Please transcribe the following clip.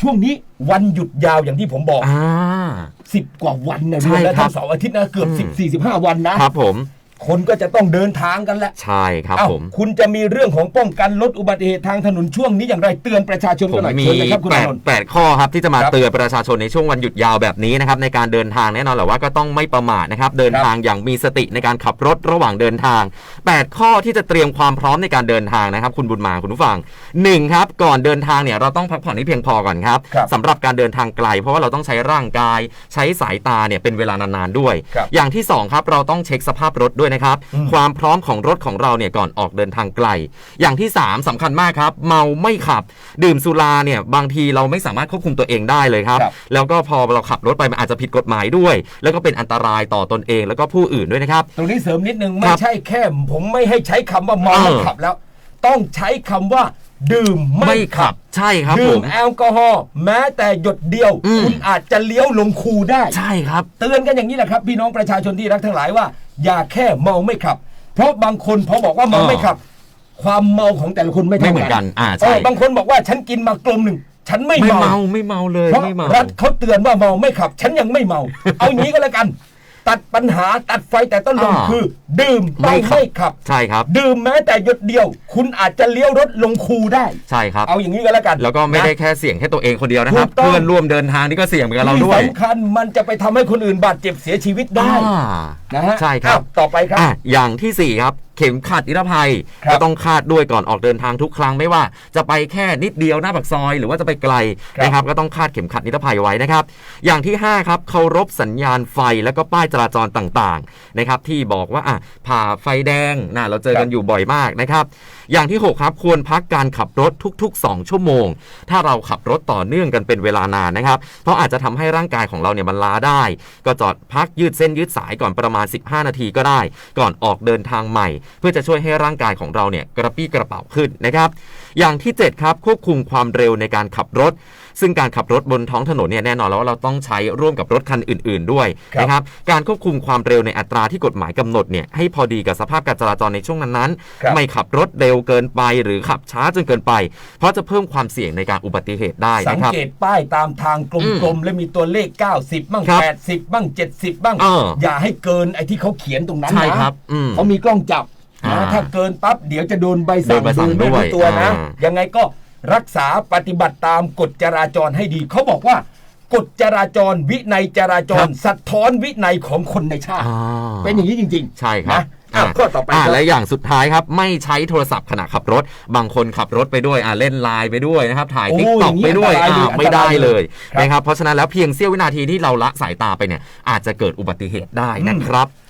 ช่วงนี้วันหยุดยาวอย่างที่ผมบอกอ่า สิบกว่าวันนะใช่รวมแล้วครัทั้บงเสาร์อาทิตย์นะเกือบอืม สิบสี่สิบห้าวันนะ ครับผม คนก็จะต้องเดินทางกันแหละใช่ครับเอ้าผมคุณจะมีเรื่องของป้องกันลดอุบัติเหตุทางถนนช่วงนี้อย่างไรเตือนประชาชนผกันมหน่อยมีเชิญเลยครับคุณแปอานดนท์ แปดข้อครับที่จะมาครับเตือนประชาชนในช่วงวันหยุดยาวแบบนี้นะครับในการเดินทางแน่นอนแหละว่าก็ต้องไม่ประมาทนะครับเดินครับทางอย่างมีสติในการขับรถระหว่างเดินทาง 8 ข้อที่จะเตรียมความพร้อมในการเดินทางนะครับ คุณบุญมาคุณผู้ฟังหนึ่งครับก่อนเดินทางเนี่ยเราต้องพักผ่อนให้เพียงพอก่อนครับครับสำหรับการเดินทางไกล เพราะว่าเราต้องใช้ร่างกาย ใช้สายตาเนี่ยเป็นเวลานานๆด้วย ครับ อย่างที่สองครับเราต้องเช็คสภาพรถด้วยนะครับอืมความพร้อมของรถของเราเนี่ยก่อนออกเดินทางไกล อย่างที่ 3สำคัญมากครับ เมาไม่ขับ ดื่มสุราเนี่ยบางทีเราไม่สามารถควบคุมตัวเองได้เลยครับครับ แล้วก็พอเราขับรถไปมันอาจจะผิดกฎหมายด้วย แล้วก็เป็นอันตรายต่อตนเองแล้วก็ผู้อื่นด้วยนะครับ ตรงนี้เสริมนิดนึงคไม่รับใช่แค่ ผมไม่ให้ใช้คำว่าเมาเออแล้วขับแล้ว ต้องใช้คำว่าดื่มไม่ขับ ใช่ครับผดื่มมแอลกอฮอล์แม้แต่หยดเดียวอืมคุณอาจจะเลี้ยวลงคูได้ ใช่ครับ เตือนกันอย่างนี้แหละครับ พี่น้องประชาชนที่รักทั้งหลายว่า อย่าแค่เมาไม่ขับ เพราะบางคนพอบอกว่าเมาเออไม่ขับ ความเมาของแต่ละคนไม่ไม่เท่าเหมือนกันอ่าเอใช่อบางคนบอกว่าฉันกินมากลมหนึ่งฉันไม่ไม่เมาเมาไม่เมาเลยเพราะไม่เมารัฐเขาเตือนว่าเมาไม่ขับ ฉันยังไม่เมา เอาอย่างนี้ก็แล้วกัน ตัดปัญหาตัดไฟแต่ต้นลมอ่า คือ ดื่มไม่ไม่ขับไม่ขับ ใช่ครับ ดื่มแม้แต่หยดเดียว คุณอาจจะเลี้ยวรถลงคูได้ ใช่ครับ เอาอย่างนี้ก็แล้วกันแล้วก็ไม่ได้นะ แค่เสี่ยงแค่ตัวเองคนเดียวนะครับ ถูกต้อง เพื่อนร่วมเดินทางนี่ก็เสี่ยงเหมือนกับเราที่ด้วยสำคัญมันจะไปทำให้คนอื่นบาดเจ็บเสียชีวิตได้อ่านะฮะใช่ครับ อ้าวต่อไปครับ อะอย่างที่4ครับ เข็มขัดนิรภัยครับก็ต้องคาดด้วยก่อนออกเดินทางทุกครั้งไม่ว่าจะไปแค่นิดเดียวหน้าปากซอย หรือว่าจะไปไกลครับนะครับก็ต้องคาดเข็มขัดนิรภัยไว้นะครับ อย่างที่ 5 ครับเคารพสัญญาณไฟแล้วก็ป้ายจราจรต่างๆนะครับที่บอกว่าอะผ่าไฟแดงนะเราเจอกันอยู่บ่อยมากนะครับ อย่างที่ 6 ครับ ควรพักการขับรถทุก ๆ 2 ชั่วโมง ถ้าเราขับรถต่อเนื่องกันเป็นเวลานานนะครับ เพราะอาจจะทำให้ร่างกายของเราเนี่ยมันล้าได้ ก็จอดพักยืดเส้นยืดสายก่อนประมาณ 15 นาทีก็ได้ ก่อนออกเดินทางใหม่เพื่อจะช่วยให้ร่างกายของเราเนี่ยกระปี้กระเป๋าขึ้นนะครับ อย่างที่ 7 ครับ ควบคุมความเร็วในการขับรถ ซึ่งการขับรถบนท้องถนนเนี่ยแน่นอนแล้วว่าเราต้องใช้ร่วมกับรถคันอื่น ๆ ด้วยครับ นะครับ การควบคุมความเร็วในอัตราที่กฎหมายกำหนดเนี่ยให้พอดีกับสภาพการจราจรในช่วงนั้นครับ ๆ ไม่ขับรถเร็วเกินไป หรือขับช้าจนเกินไป เพราะจะเพิ่มความเสี่ยงในการอุบัติเหตุได้สังนะครับ เกตป้ายตามทางกอืลมมๆ และมีตัวเลข 90 บ้าง ครับ80 บ้าง 70 บ้างเอออย่าให้เกินไอ้ที่เขาเขียนตรงนั้นใช่นะครับอืม เขามีกล้องจับ อ่า นะถ้าเกินปั๊บเดี๋ยวจะโดนใบโดสั่งนใบสั่งโดยไม่ด้วรู้ยตัวนะ อ่ายังไงก็รักษาปฏิบัติตามกฎจราจรให้ดี เขาบอกว่ากฎจราจรวินัยจราจรสะท้อนวินัยของคนในชาติ อ่าเป็นอย่างนี้จริงใช่ครับนะอะข้อต่อไปอ่าครับ และอย่างสุดท้ายครับ ไม่ใช้โทรศัพท์ขณะขับรถ บางคนขับรถไปด้วยอ่าเล่นไลน์ไปด้วยนะครับ ถ่ายโอ้ติ๊กต็อกอย่างนี้ไปด้วยอันตรายเลยอ่าไม่ได้อันตรายเลเลยยครับนะครับเพราะฉะนั้นแล้วเพียงเสี้ยววินาทีที่เราละสายตาไปเนี่ยอาจจะเกิดอุบัติเหตุได้นะครับ